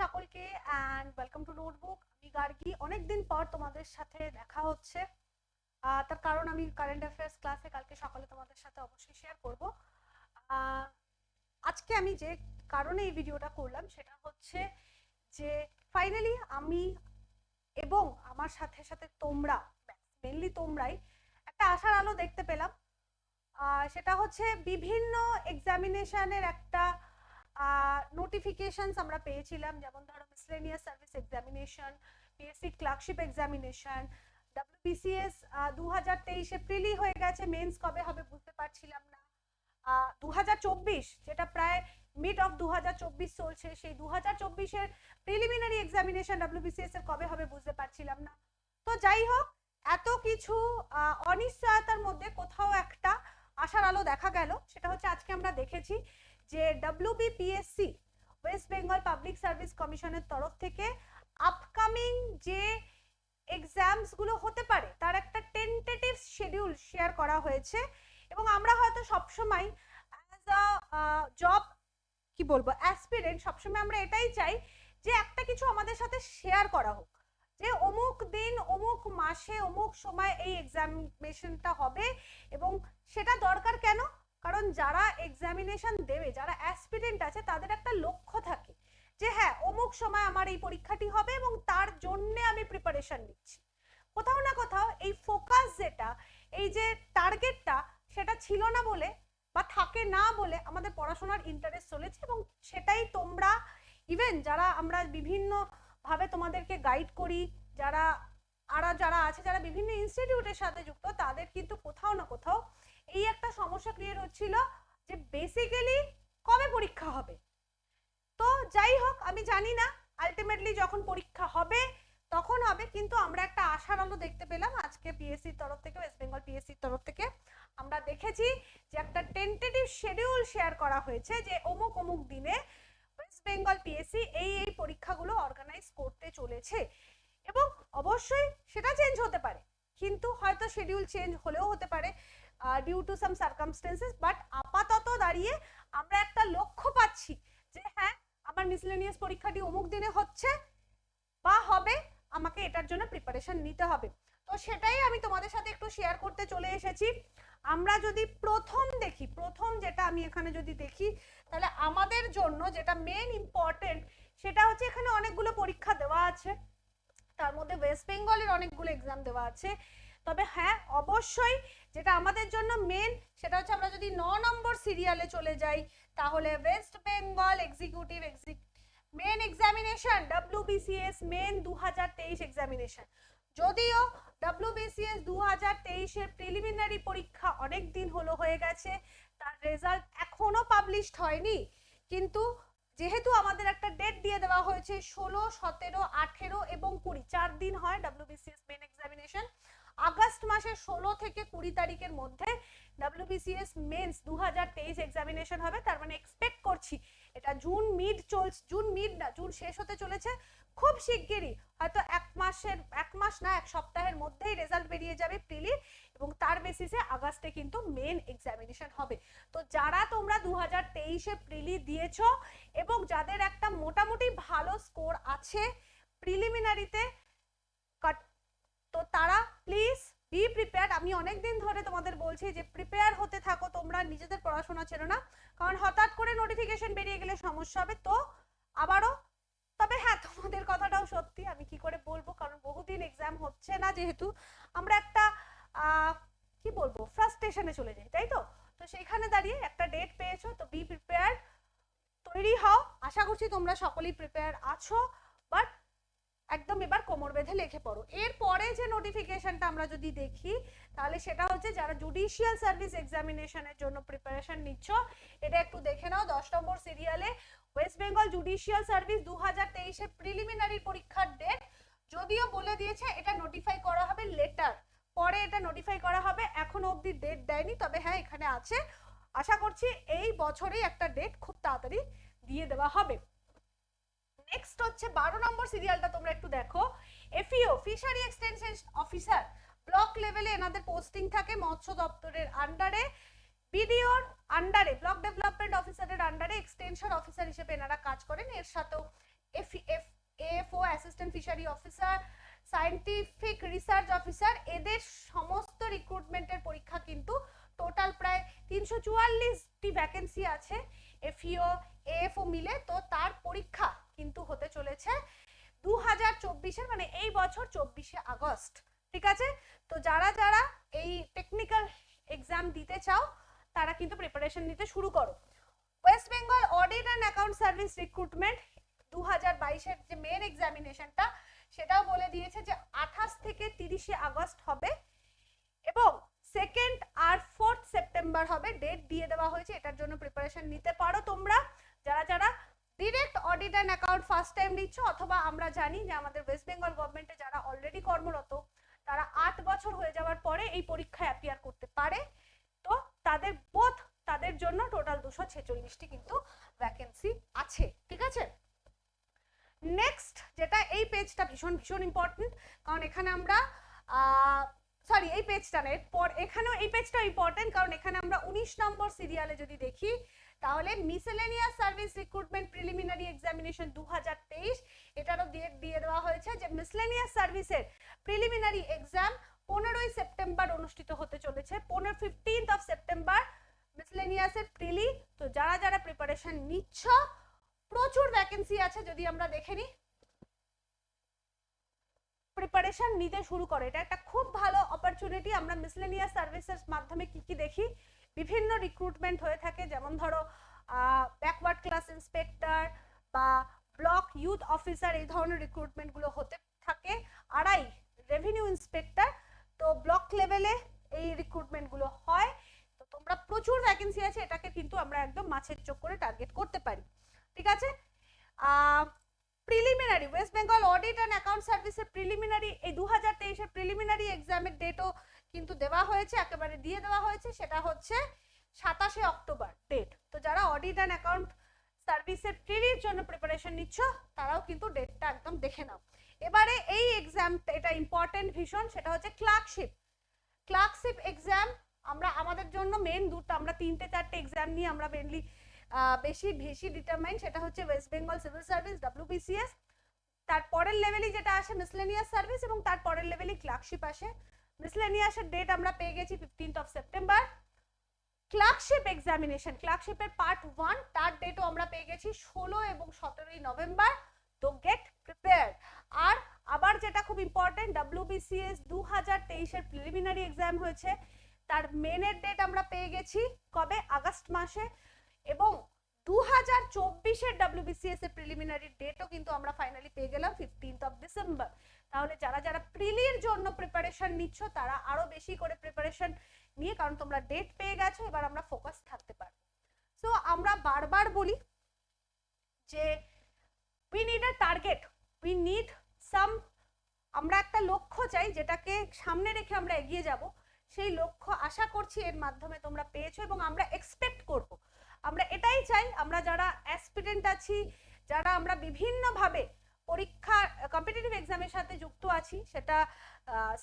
সকলকে and welcome to notebook আমি গার্গি। অনেকদিন পর তোমাদের সাথে দেখা হচ্ছে। তার কারণ আমি কারেন্ট অ্যাফেয়ার্স ক্লাসে কালকে সকালে তোমাদের সাথে অবশ্যই শেয়ার করব। আজকে আমি যে কারণে এই ভিডিওটা করলাম, সেটা হচ্ছে যে ফাইনালি আমি এবং আমার সাথে সাথে তোমরা মেনলি তোমরাই একটা আশার আলো দেখতে পেলাম। সেটা হচ্ছে বিভিন্ন এক্সামিনেশনের একটা নোটিফিকেশনস আমরা পেয়েছিলাম, যেমন ধরো miscellaneous service examination PSC clerkship examination WBCS দু হাজার তেইশে প্রিলি হয়ে গেছে মেন্স কবে হবে বুঝতে পারছিলাম না। দু হাজার চব্বিশ, যেটা প্রায় মিড অফ দু হাজার চব্বিশ চলছে, সেই দু হাজার চব্বিশের প্রিলিমিনারি এক্সামিনেশন ডাব্লিউবিসিএস এর কবে হবে বুঝতে পারছিলাম না। তো যাই হোক, এত কিছু অনিশ্চয়তার মধ্যে কোথাও একটা আশার আলো দেখা গেল, সেটা হচ্ছে আজকে আমরা দেখেছি যে WBPSC West Bengal public service কমিশনের তরফ থেকে আপকামিং যে এক্সামসগুলো হতে পারে, তার একটা টেন্টেটিভ শিডিউল শেয়ার করা হয়েছে। এবং আমরা হয়তো সবসময় অ্যাজ আ জব কি বলব অ্যাসপিরেন্ট সবসময় আমরা এটাই চাই যে একটা কিছু আমাদের সাথে শেয়ার করা হোক। যে অমুক দিন, অমুক মাসে, অমুক সময় এই এক্সামিনেশনটা হবে এবং সেটা দরকার কেন? কারণ যারা এক্সামিনেশন দেবে, যারা অ্যাসপিরেন্ট আছে, তাদের একটা লক্ষ্য থাকে যে হ্যাঁ অমুক সময় আমার এই পরীক্ষাটি হবে এবং তার জন্যে আমি প্রিপারেশন নিচ্ছি। কোথাও না কোথাও এই ফোকাস যেটা, এই যে টার্গেটটা সেটা ছিল না বলে বা থাকে না বলে আমাদের পড়াশোনার ইন্টারেস্ট চলেছে এবং সেটাই তোমরা ইভেন যারা আমরা বিভিন্ন ভাবে তোমাদেরকে গাইড করি, যারা, আরা যারা আছে, যারা বিভিন্ন ইনস্টিটিউটের সাথে যুক্ত, তাদের কিন্তু কোথাও না কোথাও এই একটা সমস্যা ক্রিয়েট হচ্ছিল যে বেসিক্যালি কবে পরীক্ষা হবে? তো যাই হোক, আমি জানি না আলটিমেটলি যখন পরীক্ষা হবে, তখন হবে, কিন্তু আমরা একটা আশার আলো দেখতে পেলাম। আজকে পিএসসির তরফ থেকে ওয়েস্ট বেঙ্গল পিএসসির তরফ থেকে আমরা দেখেছি যে একটা টেন্টেটিভ শিডিউল শেয়ার করা হয়েছে যে অমুক অমুক দিনে ওয়েস্ট বেঙ্গল পিএসসি এই এই পরীক্ষাগুলো অর্গানাইজ করতে চলেছে। এবং অবশ্যই সেটা চেঞ্জ হতে পারে। কিন্তু হয়তো শিডিউল চেঞ্জ হলেও হতে পারে। Due to some circumstances but আপাতত দাঁড়িয়ে আমরা একটা লক্ষ্য পাচ্ছি যে হ্যাঁ আমার মিসলেনিয়াস পরীক্ষাটি অমুক দিনে হচ্ছে বা হবে, আমাকে এটার জন্য প্রিপারেশন নিতে হবে। তো সেটাই আমি তোমাদের সাথে একটু শেয়ার করতে চলে এসেছি। আমরা যদি প্রথম দেখি, প্রথম যেটা আমি এখানে যদি দেখি, তাহলে আমাদের জন্য যেটা মেন ইম্পর্টেন্ট সেটা হচ্ছে এখানে অনেকগুলো পরীক্ষা দেওয়া আছে। তার মধ্যে ওয়েস্ট বেঙ্গলের অনেকগুলো এক্সাম দেওয়া আছে। তবে হ্যাঁ অবশ্যই যেটা আমাদের জন্য মেন সেটা হচ্ছে আমরা যদি ন নম্বর সিরিয়ালে চলে যাই, তাহলে West Bengal executive main examination WBCS main দু হাজার তেইশ এক্সামিনেশন যদিও ডাব্লিউবিসিএস দু হাজার তেইশের প্রিলিমিনারি পরীক্ষা অনেক দিন হলো হয়ে গেছে, তার রেজাল্ট এখনও পাবলিশড হয়নি, কিন্তু যেহেতু আমাদের একটা ডেট দিয়ে দেওয়া হয়েছে, ষোলো, সতেরো, আঠেরো এবং কুড়ি, চার দিন হয় ডাব্লিউবিসিএস মেন এক্সামিনেশন মাসের ষোলো থেকে কুড়ি তারিখের মধ্যে ডাব্লিউবিসিএস মেন্স দু হাজার তেইশ এক্সামিনেশন হবে। তার মানে এক্সপেক্ট করছি। এটা জুন মিড চলছে জুন মিড না জুন শেষ হতে চলেছে। খুব শিগগিরই, হয়তো এক মাসের, এক মাস না, এক সপ্তাহের মধ্যেই রেজাল্ট বেরিয়ে যাবে প্রিলি এবং তার বেসিসে আগস্টে কিন্তু মেন এক্সামিনেশন হবে। তো যারা তোমরা দু হাজার তেইশে প্রিলি দিয়েছ এবং যাদের একটা মোটামুটি ভালো স্কোর আছে প্রিলিমিনারিতে তো তারা প্লিজ বি প্রিপেয়ার আমি অনেক দিন ধরে তোমাদের বলছি যে প্রিপেয়ার হতে থাকো। তোমরা নিজেদের পড়াশোনা ছেড়ো না কারণ হঠাৎ করে নোটিফিকেশন বেরিয়ে গেলে সমস্যা হবে। তো আবারও, তবে হ্যাঁ তোমাদের কথাটাও সত্যি। আমি কি করে বলব? কারণ বহুদিন এক্সাম হচ্ছে না যেহেতু। আমরা একটা কি বলব? ফ্রাস্ট্রেশনে চলে যাই, তাই তো? তো সেইখানে দাঁড়িয়ে একটা ডেট পেয়েছ। তো বি প্রিপেয়ার তৈরি হও। আশা করছি তোমরা সকলেই প্রিপেয়ার আছো। একদম এবার কোমর বেঁধে লিখে পড়ো। এরপরে যে নোটিফিকেশনটা আমরা যদি দেখি, তাহলে সেটা হচ্ছে যারা জুডিশিয়াল সার্ভিস এক্সামিনেশনের জন্য প্রিপারেশন নিচ্ছ, এটা একটু দেখে নাও। দশ নম্বর সিরিয়ালে ওয়েস্ট বেঙ্গল জুডিশিয়াল সার্ভিস দু হাজার তেইশে প্রিলিমিনারি পরীক্ষার ডেট যদিও বলে দিয়েছে এটা নোটিফাই করা হবে লেটার পরে এটা নোটিফাই করা হবে, এখনও অবধি ডেট দেয়নি, তবে হ্যাঁ এখানে আছে। আশা করছি এই বছরেই একটা ডেট খুব তাড়াতাড়ি দিয়ে দেওয়া হবে। হচ্ছে বারো নম্বর সিরিয়ালটা তোমরা একটু দেখো। FEO fishery extension officer block লেভেলে এনাদের পোস্টিং থাকে মৎস্য দপ্তরের আন্ডারে বিডিওর আন্ডারে ব্লক ডেভেলপমেন্ট অফিসারের আন্ডারে এক্সটেনশন অফিসার হিসেবে এনারা কাজ করেন। এর সাথেও F F AFO assistant fishery officer scientific research officer এদের সমস্ত রিক্রুটমেন্টের পরীক্ষা কিন্তু টোটাল প্রায় তিনশো চুয়াল্লিশটি ভ্যাকেন্সি আছে। এফইও এএফও মিলে। তো তার হতে চলেছে দু হাজার চব্বিশের মানে এই বছর চব্বিশে আগস্ট, ঠিক আছে? তো যারা যারা এই টেকনিক্যাল এক্সাম দিতে চাও, তারা কিন্তু প্রিপারেশন নিতে শুরু করো। West Bengal audit and account service recruitment দু হাজার বাইশের যে মেন এক্সামিনেশনটা সেটাও বলে দিয়েছে যে আঠাশ থেকে তিরিশে আগস্ট হবে এবং সেকেন্ড আর ফোর্থ সেপ্টেম্বর হবে। ডেট দিয়ে দেওয়া হয়েছে, এটার জন্য প্রিপারেশন নিতে পারো তোমরা। যারা যারা direct audit and account first time দিচ্ছ অথবা আমরা জানি যে আমাদের ওয়েস্ট বেঙ্গল গভর্নমেন্টে যারা অলরেডি কর্মরত, তারা আট বছর হয়ে যাওয়ার পরে এই পরীক্ষায় অ্যাপিয়ার করতে পারে। তো তাদের বোধ তাদের জন্য টোটাল দুশো ছেচল্লিশটি কিন্তু ভ্যাকেন্সি আছে, ঠিক আছে? নেক্সট যেটা এই পেজটা ভীষণ ভীষণ ইম্পর্টেন্ট কারণ এখানে আমরা সরি এই পেজটা না, এরপর, এখানেও এই পেজটা ইম্পর্টেন্ট কারণ এখানে আমরা উনিশ নম্বর সিরিয়ালে যদি দেখি তাহলে miscellaneous service recruitment preliminary examination দু হাজার তেইশ, এটারও দিয়ে দিয়ে দেওয়া হয়েছে যে মিসলেনিয়াস সার্ভিসের প্রিলিমিনারি এক্সাম পনেরোই সেপ্টেম্বর অনুষ্ঠিত হতে চলেছে। পনেরো ফিফটিন্থ অফ সেপ্টেম্বর মিসলেনিয়াসের প্রিলি তো যারা যারা প্রিপারেশন নিচ্ছ, প্রচুর ভ্যাকেন্সি আছে যদি আমরা দেখে নিই। প্রিপারেশন নিতে শুরু করে। এটা একটা খুব ভালো অপরচুনিটি আমরা মিসলেনিয়াস সার্ভিসের মাধ্যমে কি কি দেখি? বিভিন্ন রিক্রুটমেন্ট হয়ে থাকে। যেমন ধরো ব্যাকওয়ার্ড ক্লাস ইন্সপেক্টর বা ব্লক ইউথ অফিসার এই ধরনের রিক্রুটমেন্টগুলো হতে থাকে। আড়াই রেভিনিউ ইন্সপেক্টর তো ব্লক লেভেলে এই রিক্রুটমেন্টগুলো হয়। তো তোমরা প্রচুর ভ্যাকেন্সি আছে, এটাকে কিন্তু আমরা একদম মাছের চোখ করে টার্গেট করতে পারি। ঠিক আছে? Preliminary West Bengal audit and account সার্ভিসের প্রিলিমিনারি এই দু হাজার তেইশের প্রিলিমিনারি এক্সামের ডেটও কিন্তু দেওয়া হয়েছে, একেবারে দিয়ে দেওয়া হয়েছে, সেটা হচ্ছে সাতাশে অক্টোবর ডেট তো যারা অডিট অ্যান্ড অ্যাকাউন্ট সার্ভিসের প্রিলির জন্য প্রিপারেশন নিচ্ছ, তারাও কিন্তু ডেটটা একদম দেখে নাও। এবারে এই এক্সাম এটা ইম্পর্টেন্ট ভীষণ, সেটা হচ্ছে ক্লার্কশিপ ক্লার্কশিপ এক্সাম আমরা, আমাদের জন্য মেন দুটো, আমরা তিনটে, চারটে এক্সাম নিয়ে আমরা মেনলি বেশি বেশি ডিটারমাইন সেটা হচ্ছে West Bengal civil service WBCS তার পরের লেভেলই যেটা আসে মিসলেনিয়াস সার্ভিস এবং তার পরের লেভেলই ক্লার্কশিপ আসে। মিসলেনিয়াসের ডেট আমরা পেয়ে গেছি fifteenth of September clerkship examination ক্লার্কশিপের part one তার ডেটও আমরা পেয়ে গেছি ষোলো এবং সতেরোই নভেম্বর তো গেট প্রিপেয়ার আর আবার যেটা খুব ইম্পর্টেন্ট ডাব্লিউবিসিএস দু হাজার তেইশের প্রিলিমিনারি এক্সাম হয়েছে। তার মেনের ডেট আমরা পেয়ে গেছি কবে? আগস্ট মাসে। এবং চব্বিশের ডাব্লিউবিসিএস এর প্রিলিমিনারি ডেটও কিন্তু আমরা ফাইনালি পেয়ে গেলাম ফিফটিন্থ অফ ডিসেম্বর তাহলে যারা যারা প্রিলির জন্য প্রিপারেশন নিচ্ছ, তারা আরও বেশি করে প্রিপারেশন নিয়ে, কারণ তোমরা ডেট পেয়ে গেছো, এবার আমরা ফোকাস থাকতে পারব। সো আমরা বারবার বলি যে we need a target we need some আমরা একটা লক্ষ্য চাই, যেটাকে সামনে রেখে আমরা এগিয়ে যাব। সেই লক্ষ্য আশা করছি এর মাধ্যমে তোমরা পেয়েছ এবং আমরা এক্সপেক্ট করব। আমরা এটাই চাই, আমরা যারা অ্যাসপিরেন্ট আছি, যারা আমরা বিভিন্নভাবে পরীক্ষা কম্পিটিটিভ এক্সামের সাথে যুক্ত আছি, সেটা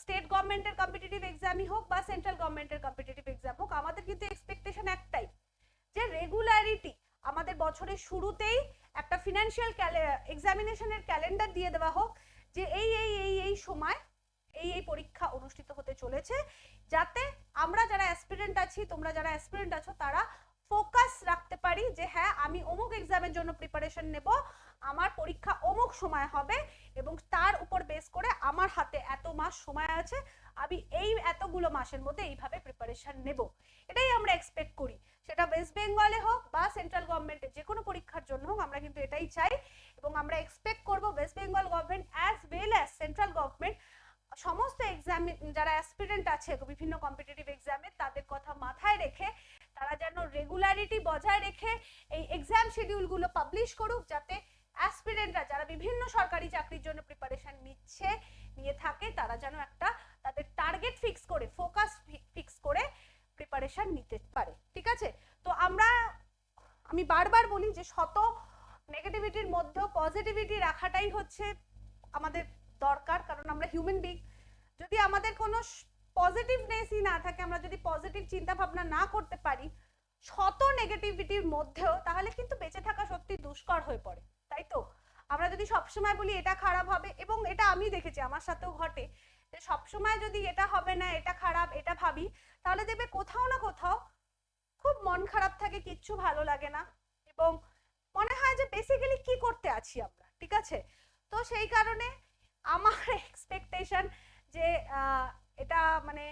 স্টেট গভর্নমেন্টের কম্পিটিটিভ এক্সামই হোক বা সেন্ট্রাল গভর্নমেন্টের কম্পিটিটিভ এক্সাম হোক, আমাদের কিন্তু এক্সপেকটেশন একটাই, যে রেগুলারিটি আমাদের বছরের শুরুতেই একটা ফিনান্সিয়াল এক্সামিনেশনের ক্যালেন্ডার দিয়ে দেওয়া হোক, যে এই এই এই এই সময় এই এই পরীক্ষা অনুষ্ঠিত হতে চলেছে, যাতে আমরা যারা অ্যাসপিরেন্ট আছি, তোমরা যারা অ্যাসপিরেন্ট আছো, তারা পারি যে হ্যাঁ আমি অমুক এক্সামের জন্য প্রিপারেশন নেব, আমার পরীক্ষা অমুক সময় হবে এবং তার উপর বেস করে আমার হাতে এত মাস সময় আছে, আমি এই এতগুলো মাসের মধ্যে এইভাবে প্রিপারেশন নেব। এটাই আমরা এক্সপেক্ট করি। সেটা ওয়েস্ট বেঙ্গলে হোক বা সেন্ট্রাল গভর্নমেন্টের যে কোনো পরীক্ষার জন্য হোক, আমরা কিন্তু এটাই চাই এবং আমরা এক্সপেক্ট করব West Bengal government as well as central government সমস্ত এক্সাম যারা অ্যাসপিরেন্ট আছে বিভিন্ন কম্পিটিটিভ এক্সামে তাদের কথা মাথায় রেখে তারা যেন রেগুলারিটি বজায় রেখে এই এক্সাম শিডিউলগুলো পাবলিশ করুক যাতে অ্যাসপিরেন্টরা যারা বিভিন্ন সরকারি চাকরির জন্য প্রিপারেশন নিচ্ছে, নিয়ে থাকে, তারা যেন একটা তাদের টার্গেট ফিক্স করে ফোকাস ফিক্স করে প্রিপারেশন নিতে পারে। ঠিক আছে? তো আমরা, আমি বারবার বলি যে শত নেগেটিভিটির মধ্যেও পজিটিভিটি রাখাটাই হচ্ছে আমাদের দরকার, কারণ আমরা হিউম্যান বিং যদি আমাদের কোনো পজিটিভনেসই না থাকে, আমরা যদি পজিটিভ চিন্তা ভাবনা না করতে পারি শত নেগেটিভিটির মধ্যেও তাহলে কিন্তু বেঁচে থাকা সত্যি দুষ্কর হয়ে পড়ে, তাই তো? আমরা যদি সবসময় বলি এটা খারাপ হবে, এবং এটা আমি দেখেছি, আমার সাথেও ঘটে, যে সবসময় যদি এটা হবে না, এটা খারাপ, এটা ভাবি, তাহলে দেখবে কোথাও না কোথাও খুব মন খারাপ থাকে, কিচ্ছু ভালো লাগে না, এবং মনে হয় যে বেসিক্যালি কি করতে আছি আমরা, ঠিক আছে? তো সেই কারণে আমার এক্সপেকটেশন যে এটা মানে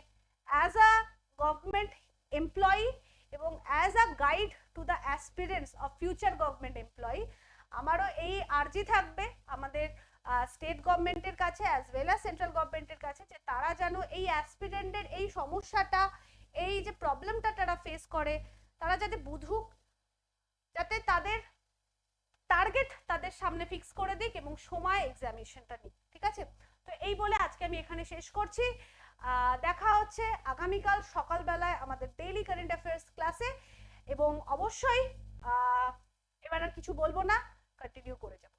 অ্যাজ আ গভর্নমেন্ট এমপ্লয়ি এবং as a guide to the aspirants of future government employee আমারও এই আর্জি থাকবে আমাদের স্টেট গভর্নমেন্টের কাছে অ্যাজ ওয়েল অ্যাজ সেন্ট্রাল গভর্নমেন্টের কাছে যে তারা যেন এই অ্যাসপিরেন্টের এই সমস্যাটা, এই যে প্রবলেমটা তারা ফেস করে, তারা যাতে বুঝুক, যাতে তাদের টার্গেট তাদের সামনে ফিক্স করে দিক এবং সময় এক্সামিনেশনটা নিক। ঠিক আছে? তো এই বলে আজকে আমি এখানে শেষ করছি। দেখা হচ্ছে আগামীকাল সকালবেলায় আমাদের ডেইলি কারেন্ট অ্যাফেয়ার্স ক্লাসে এবং অবশ্যই এবার আর কিছু বলব না কন্টিনিউ করে যাব।